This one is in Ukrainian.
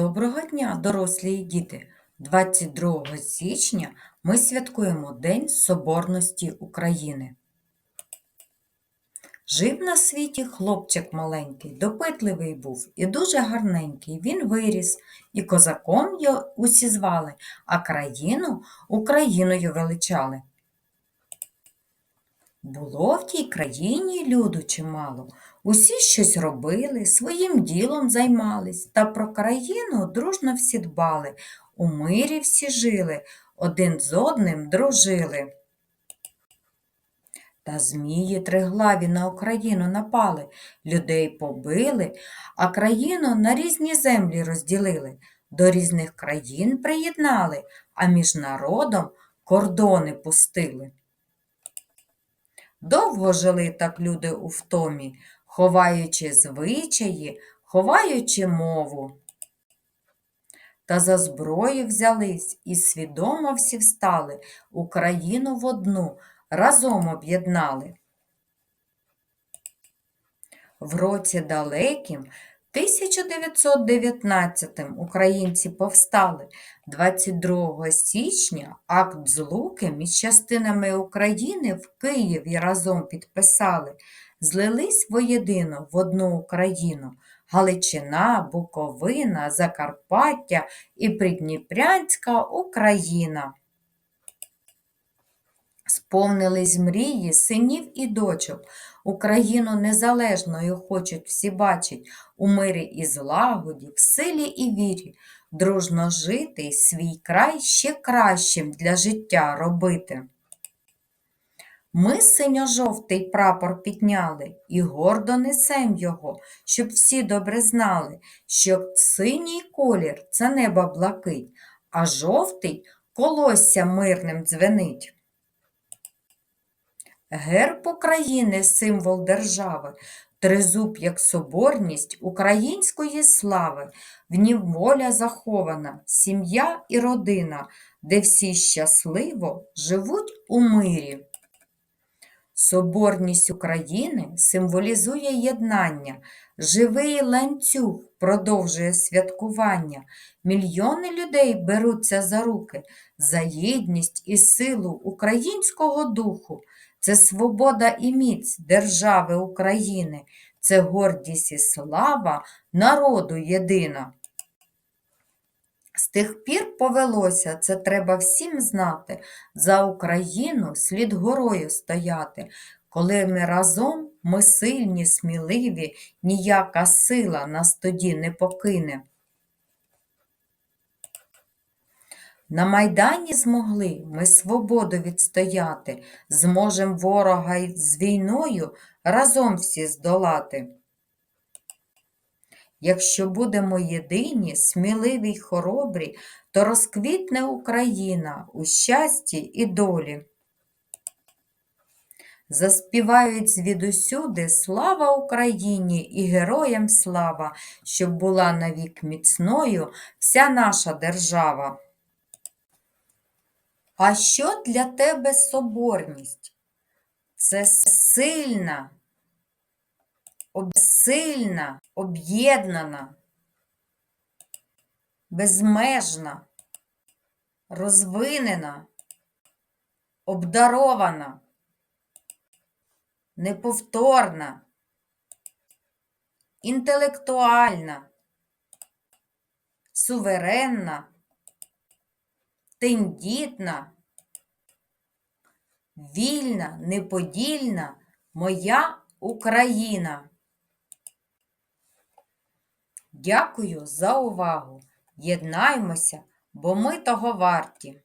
Доброго дня, дорослі і діти! 22 січня ми святкуємо День Соборності України. Жив на світі хлопчик маленький, допитливий був і дуже гарненький. Він виріс, і козаком його усі звали, а країну Україною величали. Було в тій країні люду чимало. Усі щось робили, своїм ділом займались, та про країну дружно всі дбали. У мирі всі жили, один з одним дружили. Та змії триглаві на Україну напали, людей побили, а країну на різні землі розділили, до різних країн приєднали, а між народом кордони пустили. Довго жили так люди у втомі, ховаючи звичаї, ховаючи мову. Та за зброю взялись і свідомо всі встали, Україну в одну разом об'єднали. В році далекім 1919 українці повстали. 22 січня акт злуки між частинами України в Києві разом підписали. Злились воєдино в одну Україну. Галичина, Буковина, Закарпаття і Придніпрянська Україна. Сповнились мрії синів і дочок. Україну незалежною хочуть всі бачить, у мирі і злагоді, в силі і вірі, дружно жити й свій край ще кращим для життя робити. Ми синьо-жовтий прапор підняли і гордо несем його, щоб всі добре знали, що синій колір це небо блакить, а жовтий колосся мирним дзвенить. Герб України символ держави, тризуб як соборність української слави, в нім воля захована, сім'я і родина, де всі щасливо живуть у мирі. Соборність України символізує єднання, живий ланцюг продовжує святкування. Мільйони людей беруться за руки, за єдність і силу українського духу. Це свобода і міць держави України, це гордість і слава народу єдина. З тих пір повелося, це треба всім знати, за Україну слід горою стояти. Коли ми разом, ми сильні, сміливі, ніяка сила нас тоді не покине. На Майдані змогли ми свободу відстояти, зможем ворога й з війною разом всі здолати. Якщо будемо єдині, сміливі й хоробрі, то розквітне Україна у щасті і долі. Заспівають звідусюди слава Україні і героям слава, щоб була навік міцною вся наша держава. А що для тебе соборність? Це сильна, сильна, об'єднана, безмежна, розвинена, обдарована, неповторна, інтелектуальна, суверенна, тендітна, вільна, неподільна моя Україна. Дякую за увагу. Єднаймося, бо ми того варті.